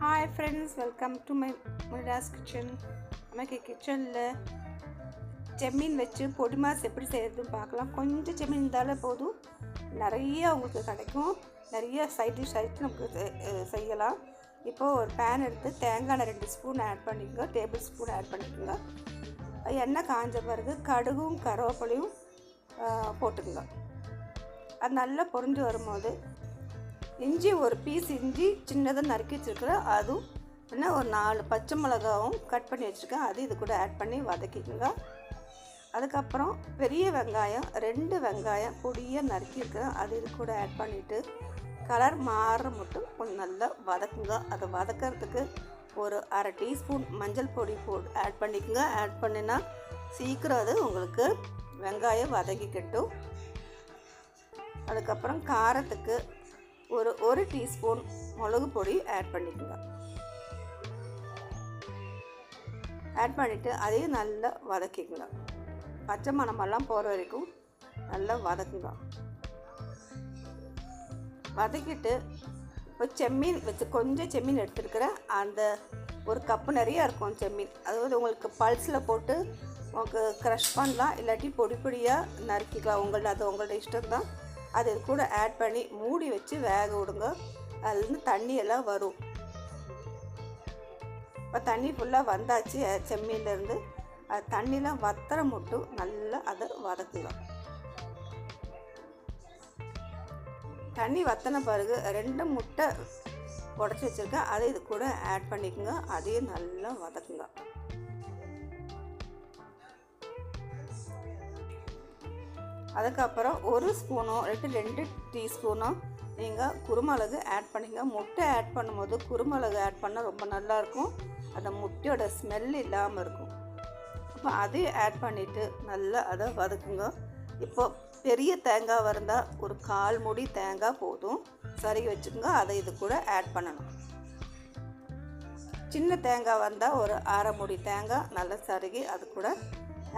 Hi friends welcome to my முனிடாஸ் kitchen நமக்கு கிச்சனில் செம்மீன் வச்சு பொடி மாஸ் எப்படி செய்கிறதுன்னு பார்க்கலாம். கொஞ்சம் செம்மீன் இருந்தாலே போதும். நிறைய உங்களுக்கு கிடைக்கும். நிறைய சைட் டிஷ் ஆகிட்டு நமக்கு செ- செய்யலாம். இப்போது ஒரு பேன் எடுத்து தேங்காய் ரெண்டு ஸ்பூன் ஆட் பண்ணிக்கோங்க. டேபிள் ஸ்பூன் ஆட் பண்ணிக்கோங்க. எண்ணெய் காஞ்ச பிறகு கடுகும் கருவேப்பிலையும் போட்டுக்கோங்க. அது நல்லா பொறிஞ்சு வரும்போது இஞ்சி ஒரு பீஸ் இஞ்சி சின்னதாக நறுக்கி வச்சுருக்கிறேன் அதுவும் என்ன ஒரு நாலு பச்சை மிளகாவும் கட் பண்ணி வச்சுருக்கேன். அது இது கூட ஆட் பண்ணி வதக்கிக்கோங்க. அதுக்கப்புறம் பெரிய வெங்காயம் ரெண்டு வெங்காயம் பொடியாக நறுக்கியிருக்கிறேன் அது இது கூட ஆட் பண்ணிவிட்டு கலர் மாற மட்டும் கொஞ்சம் நல்லா வதக்குங்க. அதை வதக்கிறதுக்கு ஒரு அரை டீஸ்பூன் மஞ்சள் பொடி போட்டு ஆட் பண்ணிக்கோங்க. ஆட் பண்ணினா சீக்கிரம் அது உங்களுக்கு வெங்காயம் வதக்கிக்கட்டும். அதுக்கப்புறம் காரத்துக்கு ஒரு ஒரு டீஸ்பூன் மிளகு பொடி ஆட் பண்ணிக்கோங்க. ஆட் பண்ணிவிட்டு அதையும் நல்லா வதக்கிக்கோங்க. பச்சை மணமெல்லாம் போகிற வரைக்கும் நல்லா வதக்குங்க. வதக்கிட்டு இப்போ செம்மீன் வச்சு கொஞ்சம் செம்மீன் எடுத்துருக்கிறேன். அந்த ஒரு கப்பு நிறையா இருக்கும் செம்மீன். அதாவது உங்களுக்கு பல்ஸில் போட்டு உங்களுக்கு க்ரஷ் பண்ணலாம். இல்லாட்டி பொடி பொடியாக நறுக்கிக்கலாம். உங்களோட அது உங்களோட இஷ்டம் தான் அது இது கூட ஆட் பண்ணி மூடி வச்சு வேக விடுங்க. அதுலேருந்து தண்ணி எல்லாம் வரும். இப்போ தண்ணி ஃபுல்லாக வந்தாச்சு செம்மீன்லேருந்து அது தண்ணிலாம் வத்தற மட்டும் நல்லா அதை வதக்கலாம் தண்ணி வத்தின பிறகு ரெண்டு முட்டை உடச்சி வச்சுருக்கேன். அதை இது கூட ஆட் பண்ணிக்கோங்க. அதையும் நல்லா வதக்குங்க. அதுக்கப்புறம் ஒரு ஸ்பூனோ ரெண்டு ரெண்டு டீஸ்பூனோ நீங்கள் குருமிளகு ஆட் பண்ணிங்க முட்டை ஆட் பண்ணும்போது குருமிளகு ஆட் பண்ணால் ரொம்ப நல்லாயிருக்கும் அந்த முட்டையோட ஸ்மெல் இல்லாமல் இருக்கும். அப்போ அதையும் ஆட் பண்ணிவிட்டு நல்லா அதை வதக்குங்க. இப்போ பெரிய தேங்காய் இருந்தால் ஒரு கால் முடி தேங்காய் போதும். சரி வச்சுக்கோங்க. அதை இது கூட ஆட் பண்ணணும். சின்ன தேங்காய் வந்தால் ஒரு அரை முடி தேங்காய் நல்லா சருகி அது கூட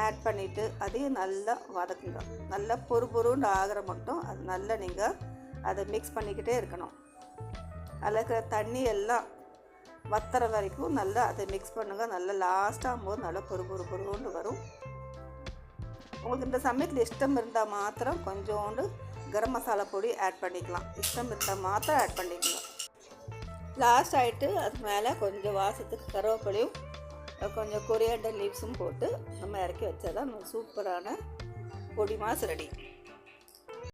ஆட் பண்ணிவிட்டு அதையும் நல்லா வதக்குங்க. நல்லா பொறு பொருன்னு ஆகிற மட்டும் அது நல்லா நீங்கள் அதை மிக்ஸ் பண்ணிக்கிட்டே இருக்கணும். அதில் இருக்கிற தண்ணி எல்லாம் வத்துற வரைக்கும் நல்லா அதை மிக்ஸ் பண்ணுங்கள் நல்லா லாஸ்ட்டாக போது நல்லா பொறு பொறு பொறுன்னு வரும். உங்களுக்கு இந்த சமயத்தில் இஷ்டம் இருந்தால் மாத்திரம் கொஞ்சோண்டு கரம் மசாலா பொடி ஆட் பண்ணிக்கலாம். இஷ்டம் இருந்தால் மாத்திரம் ஆட் பண்ணிக்கலாம். லாஸ்ட் ஆகிட்டு அது மேலே கொஞ்சம் வாசத்துக்கு கருவேப்பிலையும் கொஞ்சம் கொரியாண்டர் லீவ்ஸும் போட்டு நம்ம இறக்கி வச்சா தான் சூப்பரான பொடி மாஸ் ரெடி